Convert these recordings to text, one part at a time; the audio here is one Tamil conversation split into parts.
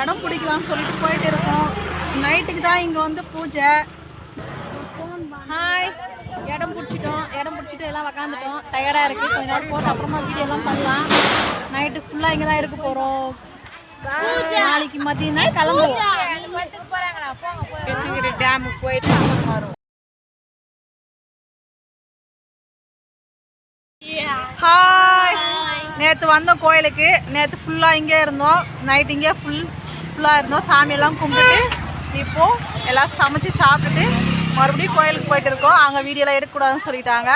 இடம் பிடிக்கலாம்னு சொல்லிட்டு போயிட்டு இருக்கோம். நைட்டுக்கு தான் இங்கே வந்து பூஜை. ஹாய் இடம் பிடிச்சிட்டோம். இடம் பிடிச்சிட்டு எல்லாம் உக்காந்துட்டோம். டயர்டாக இருக்குது கொஞ்ச நேரம் போட்டு அப்புறமா வீடியோலாம் பண்ணலாம். நைட்டு ஃபுல்லாக இங்கே தான் இருக்க போகிறோம் நாளைக்கு மதியம் தான் கிளம்புவோம் டேமுக்கு போயிட்டு அப்புறம் வரும். ஹாய் நேற்று வந்தோம் கோயிலுக்கு. நேற்று ஃபுல்லாக இங்கே இருந்தோம். நைட் இங்கே ஃபுல் ஃபுல்லாக இருந்தோம். சாமியெல்லாம் கும்பிட்டுட்டு இப்போ எல்லாம் சமைச்சு சாப்பிட்டுட்டு மறுபடியும் கோயிலுக்கு போயிட்டு இருக்கோம். அங்கே வீடியோலாம் எடுக்கக்கூடாதுன்னு சொல்லிட்டாங்க.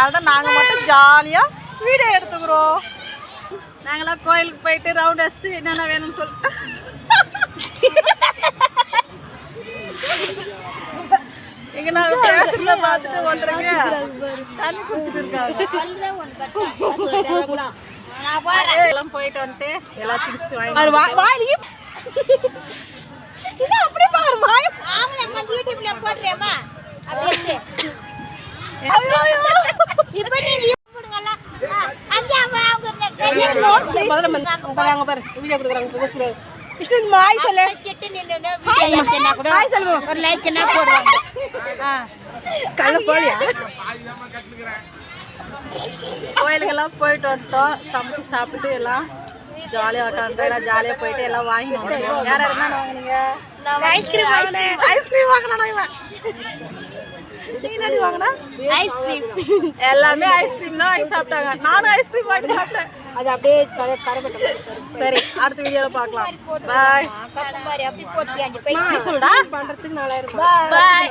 அதுதான் நாங்கள் மட்டும் ஜாலியாக வீடியோ எடுத்துக்கிறோம். நாங்களாம் கோயிலுக்கு போயிட்டு ரவுண்ட் அடிச்சுட்டு என்னென்ன வேணும்னு சொல்லிட்டு. இங்க நாங்க பேசுறத பார்த்துட்டு வந்துருங்க. தண்ணி குடிச்சிட்டு இருக்காங்க. எல்லாம் போயிட்டு வந்துட்டு எல்லாம் திரிச்சு வாங்கி வாயிலையும் என்ன அப்படி பாரு வாய் பாருங்க பாரு. வீடியோ கொடுக்குறாங்க போக கூடாது கிருஷ்ணன் மாய் சொல்லு. ஹாய் சொல்லுவோம் ஒரு லைக் என்ன போடுவாங்க கல்ல போலியா? கோயிலுக்கெல்லாம் போயிட்டு வந்துட்டோம். சமைச்சு சாப்பிட்டு எல்லாம் ஜாலியாக உட்காந்து எல்லாம் ஜாலியாக போயிட்டு எல்லாம் வாங்கி யார் யார் என்ன வாங்குனீங்க? ஐஸ்கிரீம் ஐஸ்கிரீம் ஐஸ்கிரீம் வாங்கினா இவன்? நீ என்னடி வாங்கினா? ஐஸ்கிரீம் எல்லாமே ஐஸ்கிரீம் தான் வாங்கி சாப்பிட்டாங்க. நானும் ஐஸ்கிரீம் வாங்கி சாப்பிட்டேன். அது அப்படியே சரி அடுத்த பார்க்கலாம். பாய் அப்படி பண்றதுக்கு நாலாயிரம் பாய்